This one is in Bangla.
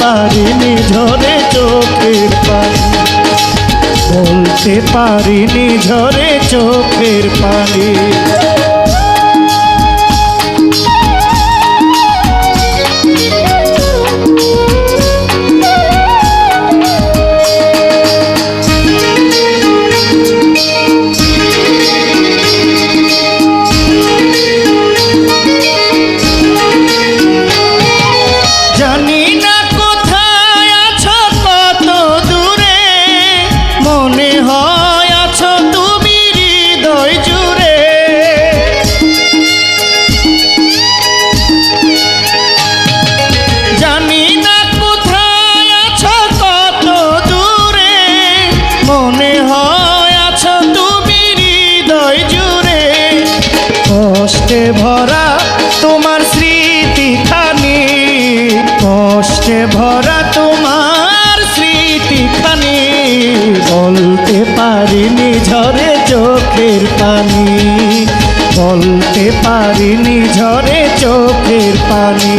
পারিনি ঝরে চোখের পানি। বলতে পারিনি ঝরে চোখের পানি। ভরা তোমার স্মৃতি খানি, কষ্টে ভরা তোমার স্মৃতি খানি, বলতে পারিনি ঝরে চোখের পানি, বলতে পারিনি ঝরে চোখের পানি।